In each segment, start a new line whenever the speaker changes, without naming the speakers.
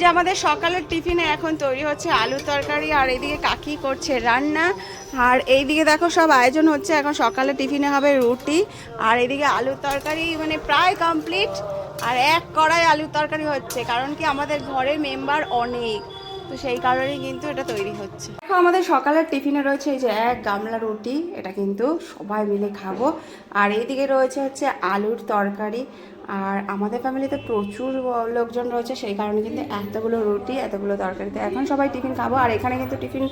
যে আমাদের সকালের টিফিনে এখন তৈরি হচ্ছে আলু তরকারি, আর এইদিকে কাকি করছে রান্না। আর এইদিকে দেখো সব আয়োজন হচ্ছে, এখন সকালে টিফিনে হবে রুটি, আর এইদিকে আলু তরকারি মানে প্রায় কমপ্লিট আর এক কড়াই আলু তরকারি হচ্ছে, কারণ কি আমাদের ঘরের মেম্বার অনেক, তো সেই কারণেই কিন্তু এটা তৈরি হচ্ছে। দেখো আমাদের সকালের টিফিনে রয়েছে এই যে এক গামলা রুটি, এটা কিন্তু সবাই মিলে খাব। আর এইদিকে রয়েছে হচ্ছে আলুর তরকারি আর আমাদের ফ্যামিলিতে প্রচুর লোকজন রয়েছে, সেই কারণে কিন্তু এতগুলো রুটি, এতগুলো তরকারিতে। এখন সবাই টিফিন খাব, আর এখানে কিন্তু টিফিন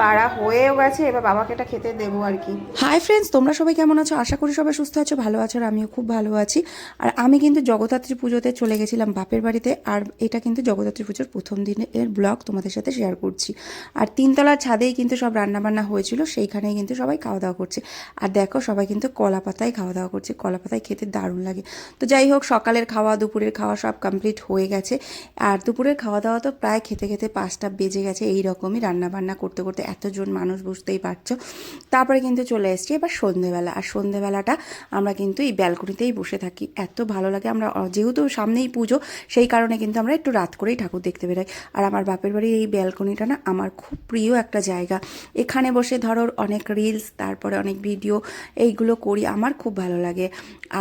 বাড়া হয়েও গেছে, এবার বাবাকে এটা খেতে দেবো আর কি।
হাই ফ্রেন্ডস তোমরা সবাই কেমন আছো? আশা করি সবাই সুস্থ আছো, ভালো আছো, আর আমিও খুব ভালো আছি। আর আমি কিন্তু জগদ্ধাত্রী পুজোতে চলে গেছিলাম বাপের বাড়িতে, আর এটা কিন্তু জগদ্ধাত্রী পুজোর প্রথম দিনের ব্লগ তোমাদের সাথে শেয়ার করছি। আর তিনতলার ছাদেই কিন্তু সব রান্নাবান্না হয়েছিল, সেইখানেই কিন্তু সবাই খাওয়া দাওয়া করছে। আর দেখো সবাই কিন্তু কলা পাতায় খাওয়া দাওয়া করছে কলা পাতায় খেতে দারুণ লাগে। তো যাই হোক সকালের খাওয়া, দুপুরের খাওয়া সব কমপ্লিট হয়ে গেছে। আর দুপুরের খাওয়া দাওয়া তো প্রায় খেতে খেতে পাঁচটা বেজে গেছে এই রকমই রান্নাবান্না করতে করতে। এতজন মানুষ বুঝতেই পারছ। তারপরে কিন্তু চলে এসছি এবার সন্ধেবেলা। আর সন্ধেবেলাটা আমরা কিন্তু এই ব্যালকনিতেই বসে থাকি। এত ভালো লাগে আমরা যেহেতু সামনেই পুজো, সেই কারণে কিন্তু আমরা একটু রাত করেই ঠাকুর দেখতে বেরোই। আর আমার বাপের বাড়ির এই ব্যালকনিটা না আমার খুব প্রিয় একটা জায়গা। এখানে বসে ধরো অনেক রিলস তারপরে অনেক ভিডিও এইগুলো করি, আমার খুব ভালো লাগে।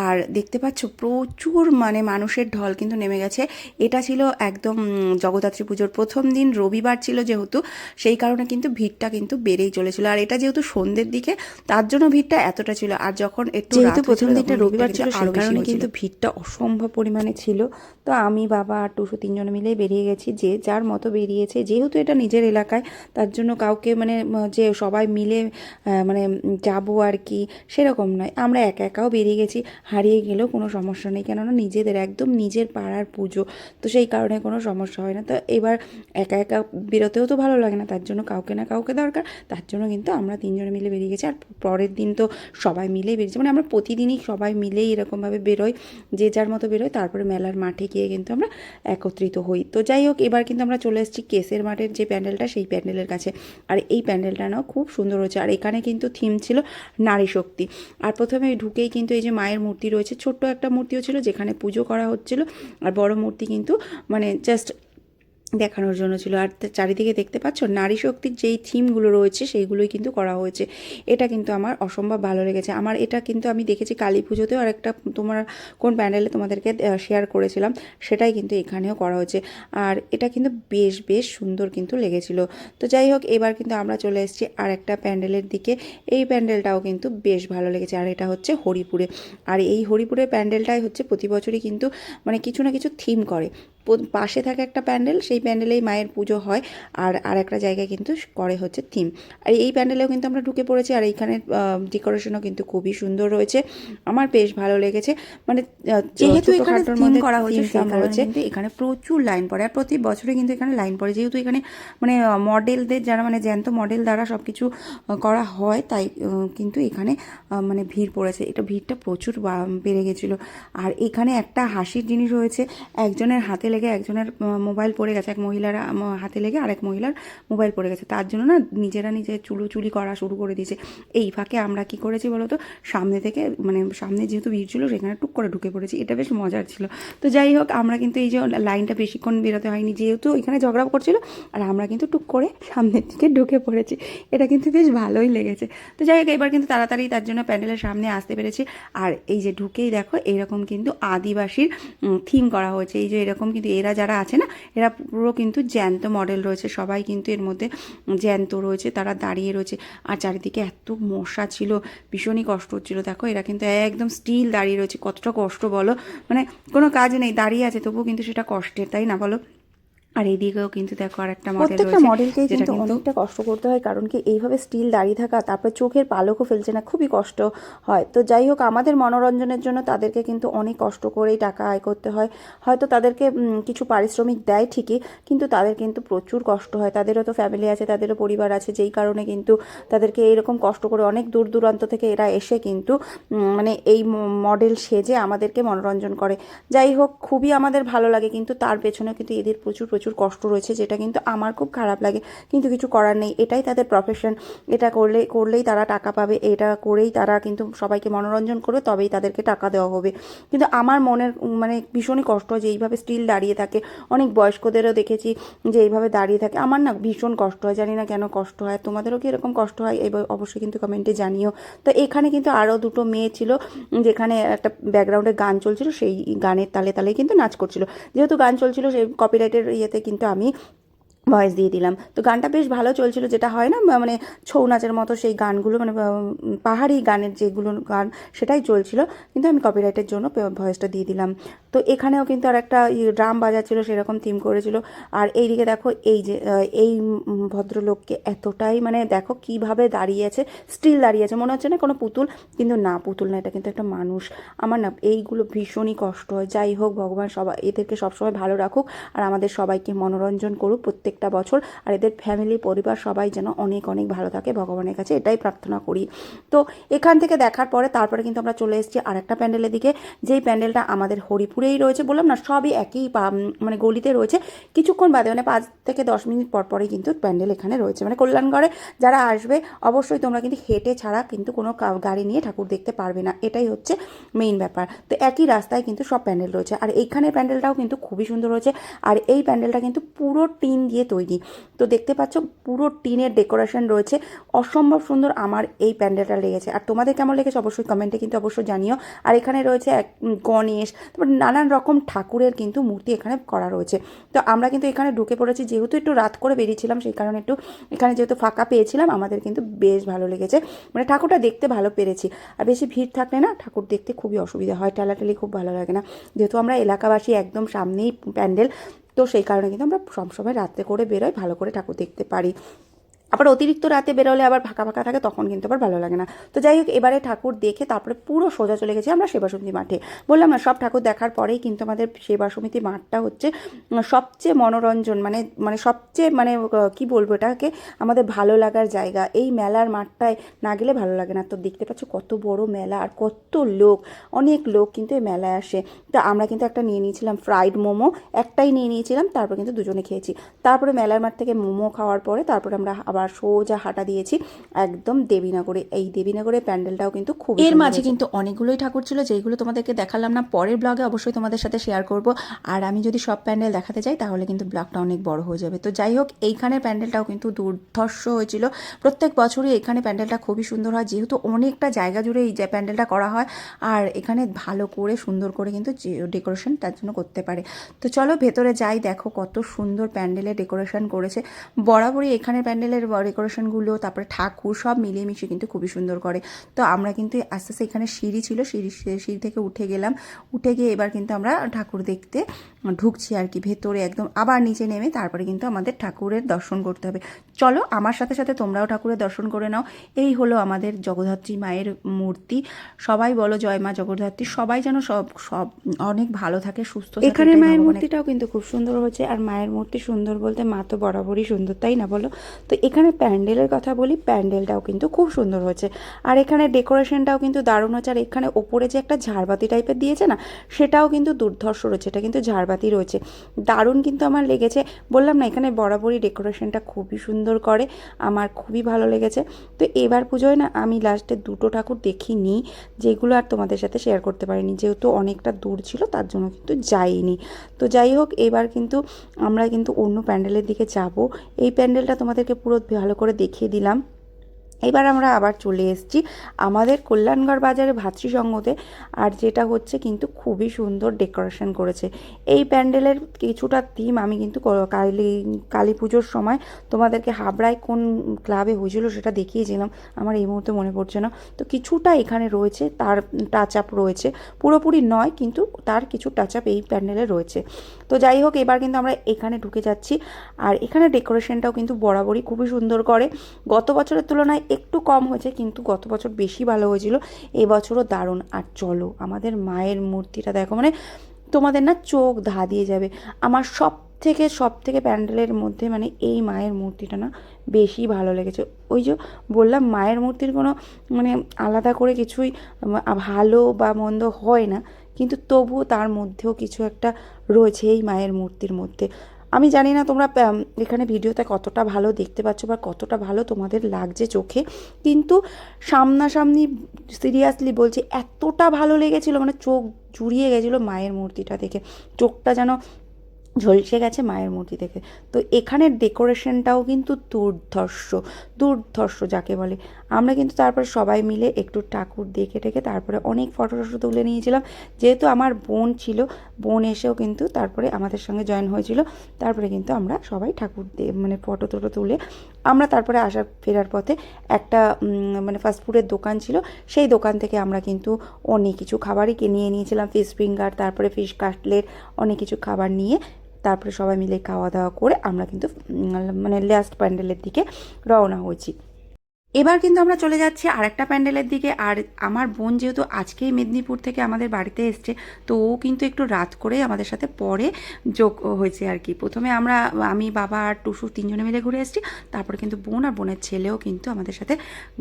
আর দেখতে পাচ্ছ প্রচুর মানে মানুষের ঢল কিন্তু নেমে গেছে। এটা ছিল একদম জগদ্ধাত্রী পুজোর প্রথম দিন রবিবার ছিল যেহেতু সেই কারণে কিন্তু ভিড়টা কিন্তু বেড়েই চলেছিল। আর এটা যেহেতু সন্ধ্যের দিকে তার জন্য ভিড়টা এতটা ছিল। আর যখন একটু
যেহেতু প্রথম দিনটা রবিবার ছিল, সেই কারণে কিন্তু
ভিড়টা অসম্ভব পরিমাণে ছিল। তো আমি বাবা আর টুসু তিনজন মিলে বেরিয়ে গেছি যে যার মতো বেরিয়েছে। যেহেতু এটা নিজের এলাকায় তার জন্য কাউকে মানে যে সবাই মিলে মানে যাব আর কি সেরকম নয়। আমরা একা একাও বেরিয়ে গেছি হারিয়ে গেলেও কোনো সমস্যা নেই। কেননা নিজেদের, একদম নিজের পাড়ার পুজো, তো সেই কারণে কোনো সমস্যা হয় না। তো এবার একা একা বেরোতেও তো ভালো লাগে না, তার জন্য কাউকে না কাউকে দরকার, তার জন্য কিন্তু আমরা তিনজনে মিলে বেরিয়ে গেছি। আর পরের দিন তো সবাই মিলেই বেরিয়েছি মানে আমরা প্রতিদিনই সবাই মিলেই এরকমভাবে বেরোই, যে যার মতো বেরোয় তারপরে মেলার মাঠে গিয়ে কিন্তু আমরা একত্রিত হই। তো যাই হোক, এবার কিন্তু আমরা চলে এসেছি কেসের মাঠের যে প্যান্ডেলটা, সেই প্যান্ডেলের কাছে। আর এই প্যান্ডেলটা নাও খুব সুন্দর হয়েছে, আর এখানে কিন্তু থিম ছিল নারী শক্তি। আর প্রথমে ঢুকেই কিন্তু এই যে মায়ের মূর্তি রয়েছে, ছোট্ট একটা মূর্তিও ছিল যেখানে পুজো করা হচ্ছিল। আর বড় মূর্তি কিন্তু মানে জাস্ট দেখানোর জন্য ছিল। আর চারিদিকে দেখতে পাচ্ছ নারী শক্তির যেই থিমগুলো রয়েছে, সেইগুলোই কিন্তু করা হয়েছে। এটা কিন্তু আমার অসম্ভব ভালো লেগেছে। আমার এটা কিন্তু আমি দেখেছি কালী পুজোতেও, আর একটা তোমার কোন প্যান্ডেলে তোমাদেরকে শেয়ার করেছিলাম, সেটাই কিন্তু এখানেও করা হয়েছে। আর এটা কিন্তু বেশ বেশ সুন্দর কিন্তু লেগেছিল। তো যাই হোক, এবার কিন্তু আমরা চলে এসেছি আর একটা প্যান্ডেলের দিকে। এই প্যান্ডেলটাও কিন্তু বেশ ভালো লেগেছে। আর এটা হচ্ছে হরিপুরে। আর এই হরিপুরের প্যান্ডেলটাই হচ্ছে প্রতি বছরই কিন্তু মানে কিছু না কিছু থিম করে। পাশে থাকে একটা প্যান্ডেল সেই প্যান্ডেলেই মায়ের পুজো হয়। আর আর একটা জায়গায় কিন্তু করে হচ্ছে থিম। আর এই প্যান্ডেলেও কিন্তু আমরা ঢুকে পড়েছি আর এইখানের ডেকোরেশনও কিন্তু খুবই সুন্দর রয়েছে। আমার বেশ ভালো লেগেছে। মানে
যেহেতু এখানে
মধ্যে
করা হয়েছে,
রয়েছে এখানে প্রচুর লাইন পড়ে আর প্রতি বছরে কিন্তু এখানে লাইন পড়ে। যেহেতু এখানে মানে মডেলদের যারা মানে জ্যান্ত মডেল দ্বারা সব কিছু করা হয় তাই কিন্তু এখানে মানে ভিড় পড়েছে। এটা ভিড়টা প্রচুর বেড়ে গেছিল। আর এখানে একটা হাসির জিনিস রয়েছে একজনের হাতে লেগে একজনের মোবাইল পড়ে গেছে, এক মহিলার হাতে লেগে আরেক মহিলার মোবাইল পড়ে গেছে। তার জন্য না নিজেরা নিজের নিজে চুলোচুলি করা শুরু করে দিয়েছে। এই ফাঁকে আমরা কি করেছি বলো তো? সামনে থেকে মানে সামনে যেহেতু ভিড় ছিল, সেখানে টুক করে ঢুকে পড়েছি। এটা বেশ মজার ছিল। তো যাই হোক, আমরা কিন্তু এই যে লাইনটা বেশিক্ষণ বেরোতে হয়নি, যেহেতু এখানে ঝগড়া করছিল, আর আমরা কিন্তু টুক করে সামনের দিকে ঢুকে পড়েছি। এটা কিন্তু বেশ ভালোই লেগেছে। তো যাই হোক, এবার কিন্তু তাড়াতাড়ি তার জন্য প্যান্ডেলের সামনে আসতে পেরেছি। আর এই যে ঢুকেই দেখো, এইরকম কিন্তু আদিবাসীর থিম করা হয়েছে। এই যে এরকম কিন্তু এরা যারা আছে না, এরা পুরো কিন্তু জ্যান্ত মডেল রয়েছে। সবাই কিন্তু এর মধ্যে জ্যান্ত রয়েছে, তারা দাঁড়িয়ে রয়েছে। আর চারিদিকে এত মশা ছিল, ভীষণই কষ্ট হচ্ছিল। দেখো, এরা কিন্তু একদম স্টিল দাঁড়িয়ে রয়েছে। কতটা কষ্ট বলো? মানে কোনো কাজ নেই, দাঁড়িয়ে আছে, তবুও কিন্তু সেটা কষ্টের, তাই না বলো? আর এইদিকেও কিন্তু দেখো আর একটা মডেল
প্রত্যেকটা মডেলকেই কিন্তু অনেকটা কষ্ট করতে হয় কারণ কি এইভাবে স্টিল দাঁড়িয়ে থাকা তারপরে চোখের পালকও ফেলছে না খুবই কষ্ট হয়। তো যাই হোক আমাদের মনোরঞ্জনের জন্য তাদেরকে কিন্তু অনেক কষ্ট করেই টাকা আয় করতে হয়। হয়তো তাদেরকে কিছু পারিশ্রমিক দেয় ঠিকই কিন্তু তাদের কিন্তু প্রচুর কষ্ট হয়। তাদেরও তো ফ্যামিলি আছে তাদেরও পরিবার আছে যেই কারণে কিন্তু তাদেরকে এইরকম কষ্ট করে অনেক দূর দূরান্ত থেকে এরা এসে কিন্তু মানে এই মডেল সেজে আমাদেরকে মনোরঞ্জন করে। যাই হোক খুবই আমাদের ভালো লাগে কিন্তু তার পেছনে কিন্তু এদের প্রচুর প্রচুর
প্রচুর কষ্ট রয়েছে, যেটা কিন্তু আমার খুব খারাপ লাগে। কিন্তু কিছু করার নেই, এটাই তাদের প্রফেশন এটা করলে, করলেই তারা টাকা পাবে, এটা করেই তারা কিন্তু সবাইকে মনোরঞ্জন করবে, তবেই তাদেরকে টাকা দেওয়া হবে। কিন্তু আমার মনের মানে ভীষণই কষ্ট হয় যে এইভাবে স্টিল দাঁড়িয়ে থাকে। অনেক বয়স্কদেরও দেখেছি যে এইভাবে দাঁড়িয়ে থাকে। আমার না ভীষণ কষ্ট হয়, জানি না কেন কষ্ট হয়। তোমাদেরও কি এরকম কষ্ট হয়? এবার অবশ্যই কিন্তু কমেন্টে জানিও। তো এখানে কিন্তু আরও দুটো মেয়ে ছিল, যেখানে একটা ব্যাকগ্রাউন্ডে গান চলছিল, সেই গানের তালে তালে কিন্তু নাচ করছিল। যেহেতু গান চলছিল, সেই কপিরাইটের ইয়েতে কিন্তু আমি ভয়েস দিয়ে দিলাম। তো গানটা বেশ ভালো চলছিল, যেটা হয় না মানে ছৌ নাচের মতো সেই গানগুলো মানে পাহাড়ি গানের যেগুলো গান, সেটাই চলছিল, কিন্তু আমি কপিরাইটের জন্য ভয়েসটা দিয়ে দিলাম। তো এখানেও কিন্তু আর একটা ড্রাম বাজাচ্ছিল, সেরকম থিম করেছিল। আর এইদিকে দেখো, এই যে এই ভদ্রলোককে এতটাই মানে দেখো কীভাবে দাঁড়িয়ে আছে স্টিল দাঁড়িয়ে আছে। মনে হচ্ছে না কোনো পুতুল, কিন্তু না, পুতুল না, এটা কিন্তু একটা মানুষ। আমার না, এইগুলো ভীষণই কষ্ট হয়। যাই হোক, ভগবান সবাই এদেরকে সবসময় ভালো রাখুক, আর আমাদের সবাইকে মনোরঞ্জন করুক প্রত্যেকটা বছর আর এদের ফ্যামিলি পরিবার সবাই যেন অনেক অনেক ভালো থাকে। ভগবানের কাছে এটাই প্রার্থনা করি। তো এখান থেকে দেখার পরে তারপরে কিন্তু আমরা চলে এসেছি আর একটা প্যান্ডেলের দিকে। যেই প্যান্ডেলটা আমাদের হরিপুরেই রয়েছে বললাম না, সবই একই মানে গলিতে রয়েছে। কিছুক্ষণ বাদে মানে পাঁচ থেকে দশ মিনিট পর পরেই কিন্তু প্যান্ডেল এখানে রয়েছে। মানে কল্যাণগড়ে যারা আসবে, অবশ্যই তোমরা কিন্তু হেঁটে ছাড়া কিন্তু কোনো গাড়ি নিয়ে ঠাকুর দেখতে পারবে না। এটাই হচ্ছে মেইন ব্যাপার। তো একই রাস্তায় কিন্তু সব প্যান্ডেল রয়েছে। আর এইখানের প্যান্ডেলটাও কিন্তু খুবই সুন্দর রয়েছে আর এই প্যান্ডেলটা কিন্তু পুরো টিন দিয়ে তৈরি। তো দেখতে পাচ্ছ পুরো টিনের ডেকোরেশন রয়েছে। অসম্ভব সুন্দর আমার এই প্যান্ডেলটা লেগেছে। আর তোমাদের কেমন লেগেছে অবশ্যই কমেন্টে কিন্তু অবশ্যই জানিও। আর এখানে রয়েছে এক গণেশ, তারপর নানান রকম ঠাকুরের কিন্তু মূর্তি এখানে করা রয়েছে। তো আমরা কিন্তু এখানে ঢুকে পড়েছি। যেহেতু একটু রাত করে বেরিয়েছিলাম, সেই কারণে একটু এখানে যেহেতু ফাঁকা পেয়েছিলাম, আমাদের কিন্তু বেশ ভালো লেগেছে। মানে ঠাকুরটা দেখতে ভালো পেরেছি। আর বেশি ভিড় থাকলে না ঠাকুর দেখতে খুবই অসুবিধা হয়। ঠেলাঠেলি খুব ভালো লাগে না। যেহেতু আমরা এলাকাবাসী, একদম সামনেই প্যান্ডেল তো সেই কারণে কিন্তু আমরা সবসময় রাত্রে করে বেরোই ভালো করে ঠাকুর দেখতে পারি। আবার অতিরিক্ত রাতে বেরোলে আবার ফাঁকা ফাঁকা থাকে, তখন কিন্তু আবার ভালো লাগে না। তো যাই হোক, এবারে ঠাকুর দেখে তারপরে পুরো সোজা চলে গেছি আমরা সেবা সমিতি মাঠে। বললাম না, সব ঠাকুর দেখার পরেই কিন্তু আমাদের সেবা সমিতি মাঠটা হচ্ছে সবচেয়ে মনোরঞ্জন মানে মানে সবচেয়ে মানে কি বলব এটাকে, আমাদের ভালো লাগার জায়গা। এই মেলার মাঠটায় না গেলে ভালো লাগে না। তো দেখতে পাচ্ছ কত বড় মেলা আর কত লোক, অনেক লোক কিন্তু এই মেলায় আসে। তো আমরা কিন্তু একটা নিয়ে নিয়েছিলাম ফ্রাইড মোমো, একটাই নিয়ে নিয়েছিলাম, তারপর কিন্তু দুজনে খেয়েছি। তারপরে মেলার মাঠ থেকে মোমো খাওয়ার পরে তারপরে আমরা আবার সোজা হাঁটা দিয়েছি একদম দেবীনগরে। এই দেবীনগরের প্যান্ডেলটাও কিন্তু খুব
এর মাঝে কিন্তু অনেকগুলোই ঠাকুর ছিল যেগুলো তোমাদেরকে দেখালাম না। পরের ব্লগে অবশ্যই তোমাদের সাথে শেয়ার করব। আর আমি যদি সব প্যান্ডেল দেখাতে যাই তাহলে কিন্তু ব্লগটা অনেক বড় হয়ে যাবে। তো যাই হোক এইখানের প্যান্ডেলটাও কিন্তু দুর্ধর্ষ হয়েছিল। প্রত্যেক বছরই এখানে প্যান্ডেলটা খুবই সুন্দর হয়। যেহেতু অনেকটা জায়গা জুড়ে এই যে প্যান্ডেলটা করা হয় আর এখানে ভালো করে সুন্দর করে কিন্তু ডেকোরেশন তার জন্য করতে পারে। তো চলো ভেতরে যাই দেখো কত সুন্দর প্যান্ডেলে ডেকোরেশন করেছে। বরাবরই এখানে প্যান্ডেলের ডেকোরেশনগুলো তারপরে ঠাকুর সব মিলিয়ে মিশিয়ে কিন্তু খুবই সুন্দর করে। তো আমরা কিন্তু আস্তে আস্তে এখানে সিঁড়ি ছিল সিঁড়ি সিঁড়ি থেকে উঠে গেলাম। উঠে গিয়ে এবার কিন্তু আমরা ঠাকুর দেখতে ঢুকছি আর কি ভেতরে একদম আবার নিচে নেমে তারপরে কিন্তু আমাদের ঠাকুরের দর্শন করতে হবে। চলো আমার সাথে সাথে তোমরাও ঠাকুরের দর্শন করে নাও। এই হলো আমাদের জগদ্ধাত্রী মায়ের মূর্তি। সবাই বলো জয় মা জগদ্ধাত্রী। সবাই যেন সব সব অনেক ভালো থাকে সুস্থ
এখানে মায়ের মূর্তিটাও কিন্তু খুব সুন্দর হয়েছে। আর মায়ের মূর্তি সুন্দর বলতে মা তো বরাবরই সুন্দর তাই না বলো? তো এখানে প্যান্ডেলের কথা বলি, প্যান্ডেলটাও কিন্তু খুব সুন্দর হয়েছে। আর এখানে ডেকোরেশনটাও কিন্তু দারুণ হচ্ছে আর এখানে ওপরে যে একটা ঝাড়বাতি টাইপের দিয়েছে না, সেটাও কিন্তু দুর্ধর্ষ রয়েছে। এটা কিন্তু ঝাড়বাতি রয়েছে। দারুণ কিন্তু আমার লেগেছে। বললাম না, এখানে বরাবরই ডেকোরেশনটা খুবই সুন্দর করে। আমার খুবই ভালো লেগেছে। তো এবার পুজোয় না, আমি লাস্টে দুটো ঠাকুর দেখিনি, যেগুলো আর তোমাদের সাথে শেয়ার করতে পারিনি। যেহেতু অনেকটা দূর ছিল, তার জন্য কিন্তু যাইনি। তো যাই হোক, এবার কিন্তু আমরা কিন্তু অন্য প্যান্ডেলের দিকে যাব। এই প্যান্ডেলটা তোমাদেরকে পুরো ভালো করে দেখিয়ে দিলাম। এবার আমরা আবার চলে এসেছি আমাদের কল্যাণগড় বাজারে ভাতৃসঙ্গতে আর যেটা হচ্ছে কিন্তু খুবই সুন্দর ডেকোরেশন করেছে। এই প্যান্ডেলের কিছুটা থিম আমি কিন্তু কালী কালী পুজোর সময় তোমাদেরকে হাবড়ায় কোন ক্লাবে হয়েছিল সেটা দেখিয়েছিলাম, আমার এই মুহূর্তে মনে পড়ছে না। তো কিছুটা এখানে রয়েছে, তার টাচ আপ রয়েছে। পুরোপুরি নয়, কিন্তু তার কিছু টাচ আপ এই প্যান্ডেলে রয়েছে। তো যাই হোক, এবার কিন্তু আমরা এখানে ঢুকে যাচ্ছি, আর এখানে ডেকোরেশনটাও কিন্তু বরাবরই খুবই সুন্দর করে। গত বছরের তুলনায় একটু কম হয়েছে, কিন্তু গত বছর বেশি ভালো হয়েছিল। এবছরও দারুণ। আর চলো, আমাদের মায়ের মূর্তিটা দেখো। মানে তোমাদের না চোখ ধা দিয়ে যাবে। আমার সব থেকে সব থেকে প্যান্ডেলের মধ্যে মানে এই মায়ের মূর্তিটা না বেশি ভালো লেগেছে। ওই যে বললাম, মায়ের মূর্তির কোনো মানে আলাদা করে কিছুই ভালো বা মন্দ হয় না। কিন্তু তবুও তার মধ্যেও কিছু একটা রয়েছে এই মায়ের মূর্তির মধ্যে। আমি জানি না তোমরা এখানে ভিডিওতে কতটা ভালো দেখতে পাচ্ছ বা কতটা ভালো তোমাদের লাগছে চোখে, কিন্তু সামনাসামনি সিরিয়াসলি বলছি, এতটা ভালো লেগেছিল মানে চোখ জুড়িয়ে গেছিল মায়ের মূর্তিটা দেখে। চোখটা যেন ঝলসে গেছে মায়ের মূর্তি থেকে তো এখানের ডেকোরেশনটাও কিন্তু দুর্ধর্ষ দুর্ধর্ষ যাকে বলে। আমরা কিন্তু তারপরে সবাই মিলে একটু ঠাকুর দেখে টেকে তারপরে অনেক ফটো টটো তুলে নিয়েছিলাম। যেহেতু আমার বোন ছিল, বোন এসেও কিন্তু তারপরে আমাদের সঙ্গে জয়েন হয়েছিল। তারপরে কিন্তু আমরা সবাই ঠাকুর মানে ফটো টটো তুলে আমরা তারপরে আসার ফেরার পথে একটা মানে ফাস্টফুডের দোকান ছিল। সেই দোকান থেকে আমরা কিন্তু অনেক কিছু খাবারই কিনে নিয়েছিলাম। ফিশ ফিঙ্গার তারপরে ফিশ কাটলেট অনেক কিছু খাবার নিয়ে তারপরে সবাই মিলে খাওয়া দাওয়া করে আমরা কিন্তু মানে লাস্ট প্যান্ডেলের দিকে রওনা হয়েছি। এবার কিন্তু আমরা চলে যাচ্ছি আরেকটা প্যান্ডেলের দিকে। আর আমার বোন যেহেতু আজকেই মেদিনীপুর থেকে আমাদের বাড়িতে এসছে, তো ও কিন্তু একটু রাত করে আমাদের সাথে পরে যোগ হয়েছে আর কি। প্রথমে আমরা, আমি, বাবা আর টুসু তিনজনে মিলে ঘুরে এসেছি। তারপরে কিন্তু বোন আর বোনের ছেলেও কিন্তু আমাদের সাথে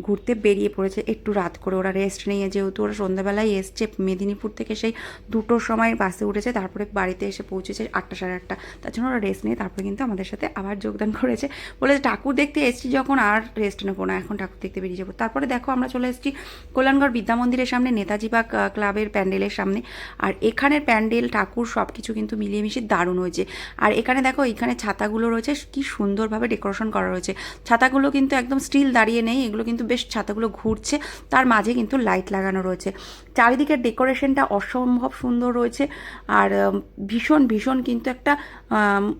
ঘুরতে বেরিয়ে পড়েছে একটু রাত করে। ওরা রেস্ট নিয়ে যেহেতু ওরা সন্ধ্যাবেলায় এসছে, মেদিনীপুর থেকে সেই দুটোর সময় বাসে উঠেছে, তারপরে বাড়িতে এসে পৌঁছেছে আটটা সাড়ে আটটা। তার জন্য ওরা রেস্ট নিয়ে তারপরে কিন্তু আমাদের সাথে আবার যোগদান করেছে। বলেছে ঠাকুর দেখতে এসেছি যখন আর রেস্ট নেব না, এখন ঠাকুর দেখতে বেরিয়ে যাব। তারপরে দেখো আমরা চলে এসেছি কল্যাণগড় বিদ্যা মন্দিরের সামনে, নেতাজি বাগ ক্লাবের প্যান্ডেলের সামনে। আর এখানের প্যান্ডেল, ঠাকুর সব কিছু কিন্তু মিলিয়ে দারুণ হয়েছে। আর এখানে দেখো, এখানে ছাতাগুলো রয়েছে, কি সুন্দরভাবে ডেকোরেশন করা রয়েছে। ছাতাগুলো কিন্তু একদম স্টিল দাঁড়িয়ে নেই, এগুলো কিন্তু বেশ ছাতাগুলো ঘুরছে, তার মাঝে কিন্তু লাইট লাগানো রয়েছে। চারিদিকের ডেকোরেশনটা অসম্ভব সুন্দর রয়েছে, আর ভীষণ ভীষণ কিন্তু একটা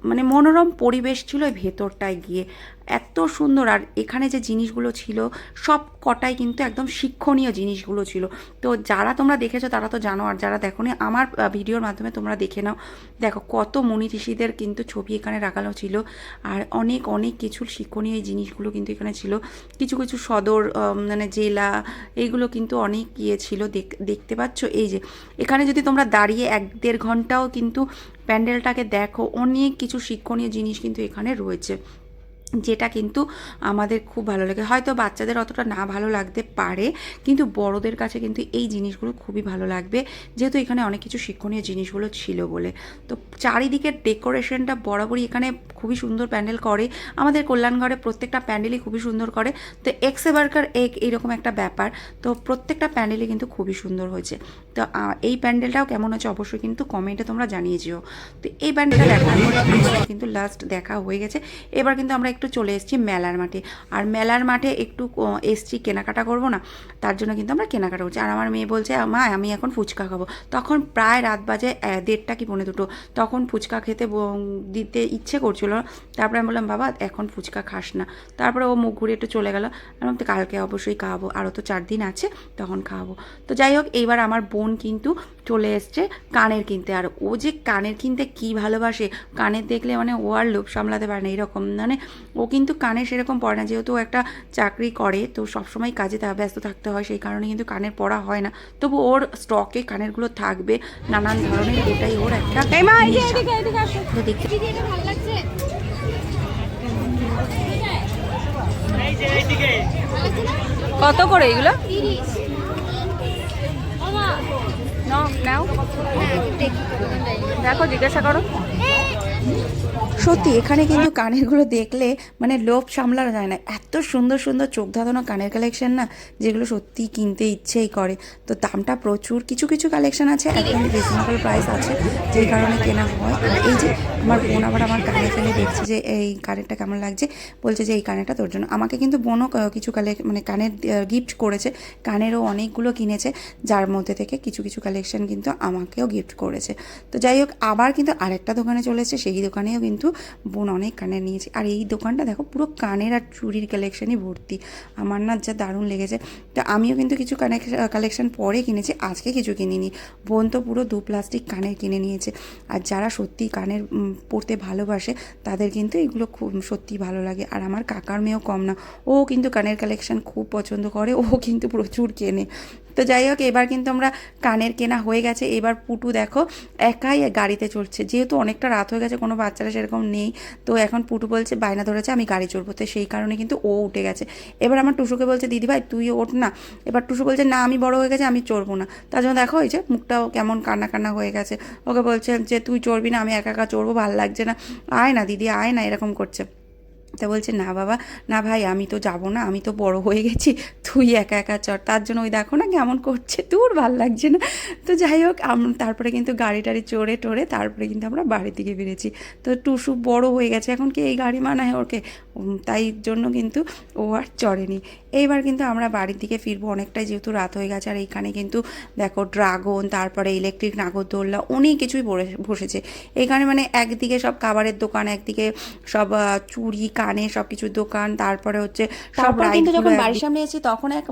মানে মনোরম পরিবেশ ছিল ভেতরটায় গিয়ে। এত সুন্দর। আর এখানে যে জিনিসগুলো ছিল, সব কটাই কিন্তু একদম শিক্ষণীয় জিনিসগুলো ছিল। তো যারা তোমরা দেখেছ, তারা তো জানো। আর যারা দেখোনি, আমার ভিডিওর মাধ্যমে তোমরা দেখে নাও। দেখো, কত মুনি ঋষিদের কিন্তু ছবি এখানে রাখানো ছিল। আর অনেক অনেক কিছু শিক্ষণীয় জিনিসগুলো কিন্তু এখানে ছিল। কিছু কিছু সদর মানে জেলা, এইগুলো কিন্তু অনেক ইয়ে ছিল। দেখ- দেখতে পাচ্ছ? এই যে, এখানে যদি তোমরা দাঁড়িয়ে এক দেড় ঘন্টাও কিন্তু প্যান্ডেলটাকে দেখো, অনেক কিছু শিক্ষণীয় জিনিস কিন্তু এখানে রয়েছে। যেটা কিন্তু আমাদের খুব ভালো লাগে। হয়তো বাচ্চাদের অতটা না ভালো লাগতে পারে, কিন্তু বড়দের কাছে কিন্তু এই জিনিসগুলো খুবই ভালো লাগবে। যেহেতু এখানে অনেক কিছু শিক্ষণীয় জিনিসগুলো ছিল বলে। তো চারিদিকের ডেকোরেশনটা বরাবরই এখানে খুবই সুন্দর প্যান্ডেল করে। আমাদের কল্যাণগড়ে প্রত্যেকটা প্যান্ডেলই খুবই সুন্দর করে। তো এক্সে বার্কার এক এইরকম একটা ব্যাপার। তো প্রত্যেকটা প্যান্ডেলই কিন্তু খুবই সুন্দর হয়েছে। তো এই প্যান্ডেলটাও কেমন হচ্ছে অবশ্যই কিন্তু কমেন্টে তোমরা জানিয়ে যেও। তো এই প্যান্ডেলটা দেখা কিন্তু লাস্ট দেখা হয়ে গেছে। এবার কিন্তু আমরা একটু চলে এসেছি মেলার মাঠে। আর মেলার মাঠে একটু এসছি কেনাকাটা করব না তার জন্য কিন্তু আমরা কেনাকাটা করছি। আর আমার মেয়ে বলছে মা আমি এখন ফুচকা খাব। তখন প্রায় রাত বাজে দেড়টা কি পৌনে দুটো। তখন ফুচকা খেতে দিতে ইচ্ছে করছিল তারপরে আমি বললাম বাবা এখন ফুচকা খাস না। তারপরে ও মুখ ঘুরে একটু চলে গেল। আমি বললাম, "তো কালকে অবশ্যই খাওয়াবো আরও তো চার দিন আছে তখন খাওয়াবো তো যাই হোক এইবার আমার বোন কিন্তু চলে এসছে কানের কিনতে। আর ও যে কানের কিনতে কি ভালোবাসে কানের দেখলে মানে ও আর লোভ সামলাতে পারে না এরকম মানে ও কিন্তু কানে সেরকম পড়ে না যেহেতু ও একটা চাকরি করে তো সবসময় কাজে তা- ব্যস্ত থাকতে হয় সেই কারণে কিন্তু কানের পড়া হয় না। তবু ওর স্টকে কানেরগুলো থাকবে নানান ধরনের এটাই ওর একটা তো দেখতে
কত করে এগুলো? নাও নাও। দেখো জিজ্ঞাসা করো।
সত্যি, এখানে কিন্তু কানেরগুলো দেখলে মানে লোভ সামলানো যায় না। এত সুন্দর সুন্দর চোখ ধাঁধানো কানের কালেকশন না, যেগুলো সত্যি কিনতে ইচ্ছেই করে। তো দামটা প্রচুর, কিছু কিছু কালেকশন আছে একদম রিজনেবল প্রাইস আছে যেই কারণে কেনা হয়। আর এই যে আমার বোন আবার আমার কানে ফেলে দেখছে যে, এই কানেরটা কেমন লাগছে? বলছে যে, এই কানেরটা তোর জন্য। আমাকে কিন্তু বোনও কিছু কালে মানে কানের গিফট করেছে। কানেরও অনেকগুলো কিনেছে, যার মধ্যে থেকে কিছু কিছু কালেকশন কিন্তু আমাকেও গিফট করেছে। তো যাই হোক, আবার কিন্তু আরেকটা দোকানে চলেছে সেই দোকানেও কিন্তু বোন অনেক কানের নিয়েছে। আর এই দোকানটা দেখো, পুরো কানের আর চুরির কালেকশনই ভর্তি। আমার না যা দারুণ লেগেছে। তো আমিও কিন্তু কিছু কালেকশন পরে কিনেছি, আজকে কিছু কিনিনি। বোন তো পুরো দু প্লাস্টিক কানের কিনে নিয়েছে। আর যারা সত্যি কানের পরতে ভালোবাসে, তাদের কিন্তু এগুলো খুব সত্যি ভালো লাগে। আর আমার কাকার মেয়েও কম না। ও কিন্তু কানের কালেকশন খুব পছন্দ করে, ও কিন্তু প্রচুর কেনে। তো যাই হোক, এবার কিন্তু আমরা কানের কেনা হয়ে গেছে। এবার পুটু দেখো একাই গাড়িতে চড়ছে। যেহেতু অনেকটা রাত হয়ে গেছে, কোনো বাচ্চারা সেরকম নেই। তো এখন পুটু বলছে, বায়না ধরেছে, আমি গাড়ি চড়বো। তো সেই কারণে কিন্তু ও উঠে গেছে। এবার আমার টুসুকে বলছে, দিদি ভাই, তুই ওঠ না। এবার টুসু বলছে, না, আমি বড় হয়ে গেছে, আমি চড়বো না। তার জন্য দেখো, এই যে মুখটাও কেমন কান্না কান্না হয়ে গেছে। ওকে বলছে যে, তুই চড়বি না, আমি একা একা চড়বো, ভালো লাগছে না। আয় না দিদি, আয় না, এরকম করছে। তা বলছে, না বাবা, না ভাই, আমি তো যাব না, আমি তো বড় হয়ে গেছি, তুই একা একা চর তার জন্য ওই দেখো না কেমন করছে তোর ভালো লাগছে না। তো যাই হোক তারপরে কিন্তু গাড়ি টাড়ি চড়ে টড়ে তারপরে কিন্তু আমরা বাড়ির দিকে বেরিয়েছি তো টুসু বড় হয়ে গেছে, এখন কি এই গাড়ি মানায় ওকে তাই জন্য কিন্তু ও আর চড়েনি। এইবার কিন্তু আমরা বাড়ির দিকে ফিরবো অনেকটাই যেহেতু রাত হয়ে গেছে আর এইখানে কিন্তু দেখো ড্রাগন তারপরে ইলেকট্রিক নাগরদোল্লা অনেক কিছুই বসে- বসেছে। এইখানে মানে একদিকে সব খাবারের দোকান একদিকে সব চুড়ি কানে সব কিছুর দোকান তারপরে হচ্ছে সব
কিন্তু যখন বাড়ির সামনে এসেছি তখন এক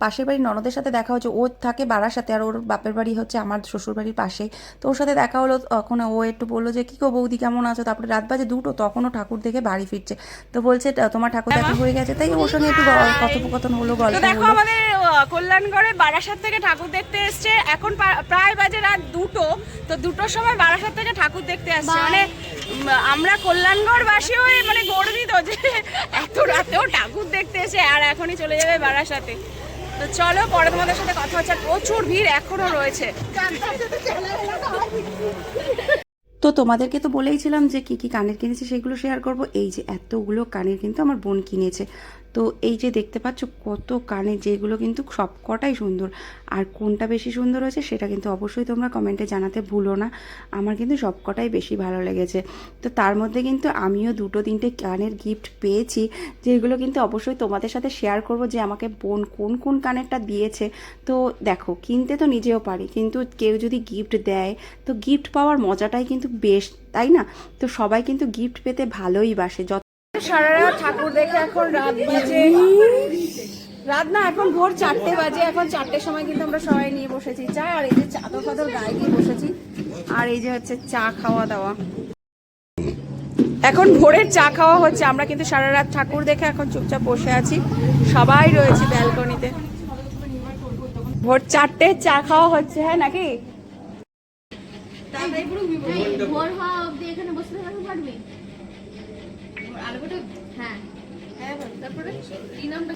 পাশের বাড়ির ননদের সাথে দেখা হচ্ছে ও থাকে বাড়ার সাথে আর ওর বাপের বাড়ি হচ্ছে আমার শ্বশুর বাড়ির পাশে তো ওর সাথে দেখা হলো তখন ও একটু বলল যে কি গো বৌদি কেমন আছো? তারপরে রাত বাজে দুটো তখনও ঠাকুর দেখে বাড়ি ফিরছে। তো বলছে তোমার ঠাকুর দেখা হয়ে গেছে তাই ওর সঙ্গে একটু কথোপকথন হলো গল্প
দেখো আমাদের কল্যাণগড়ে বারাসাত থেকে ঠাকুর দেখতে এসছে। এখন প্রায় বাজে রাত দুটো তো দুটোর সময় বারাসাত থেকে ঠাকুর দেখতে আসছে। মানে আমরা কল্যাণগড় বাসী হয়ে মানে গর্বিত যে এত রাতেও ঠাকুর দেখতে এসে আর এখনই চলে যাবে বারাসাতে। তো চলো পরে তোমাদের সাথে কথা হচ্ছে। প্রচুর ভিড় এখনও রয়েছে।
তো তোমাদেরকে তো বলেইছিলাম যে কি কি কানের কিনেছি সেগুলো শেয়ার করব। এই যে এতগুলো কানের কিন্তু আমার বোন কিনেছে। তো এই যে দেখতে পাচ্ছ কত কানে, যেগুলো কিন্তু সব কটাই সুন্দর। আর কোনটা বেশি সুন্দর হয়েছে সেটা কিন্তু অবশ্যই তোমরা কমেন্টে জানাতে ভুলো না। আমার কিন্তু সব কটাই বেশি ভালো লেগেছে। তো তার মধ্যে কিন্তু আমিও দুটো তিনটে কানের গিফট পেয়েছি, যেগুলো কিন্তু অবশ্যই তোমাদের সাথে শেয়ার করব যে আমাকে বোন কোন কোন কানেরটা দিয়েছে। তো দেখো, কিনতে তো নিজেও পারি, কিন্তু কেউ যদি গিফট দেয়, তো গিফট পাওয়ার মজাটাই কিন্তু বেশ, তাই না? তো সবাই কিন্তু গিফট পেতে ভালোই বাসে। যত
সারা রাত ঠাকুর দেখে এখন রাত বাজে। রাত না, এখন ভোর চারটে বাজে। এখন চারটের সময় কিন্তু আমরা সবাই নিয়ে বসেছি চা, আর এই যে চাদর ফাদর গায়ে দিয়ে বসেছি। আর এই যে হচ্ছে চা খাওয়া দাওয়া। এখন ভোরের চা খাওয়া হচ্ছে। আমরা কিন্তু সারা রাত ঠাকুর দেখে এখন চুপচাপ বসে আছি। সবাই রয়েছে ব্যালকনিতে। ভোর চারটে চা খাওয়া হচ্ছে হ্যাঁ নাকি?
ভোর হওয়া অবধি এখানে বসে থাকতে পারবি হ্যাঁ তারপরে কি নামটা?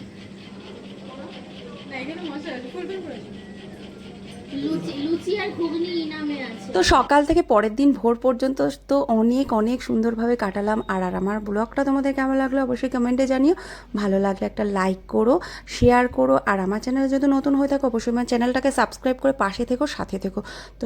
লুচি লুচি আর ঘুগনি ইনামে আছে।
তো সকাল থেকে পরের দিন ভোর পর্যন্ত তো অনেক অনেক সুন্দরভাবে কাটালাম। আর আর আমার ব্লগটা তোমাদের কেমন লাগল অবশ্যই কমেন্টে জানিও। ভালো লাগলে একটা লাইক করো শেয়ার করো। আর আমার চ্যানেলে যদি নতুন হয়ে থাকো অবশ্যই আমার চ্যানেলটাকে সাবস্ক্রাইব করে পাশে থেকো সাথে থেকো। তো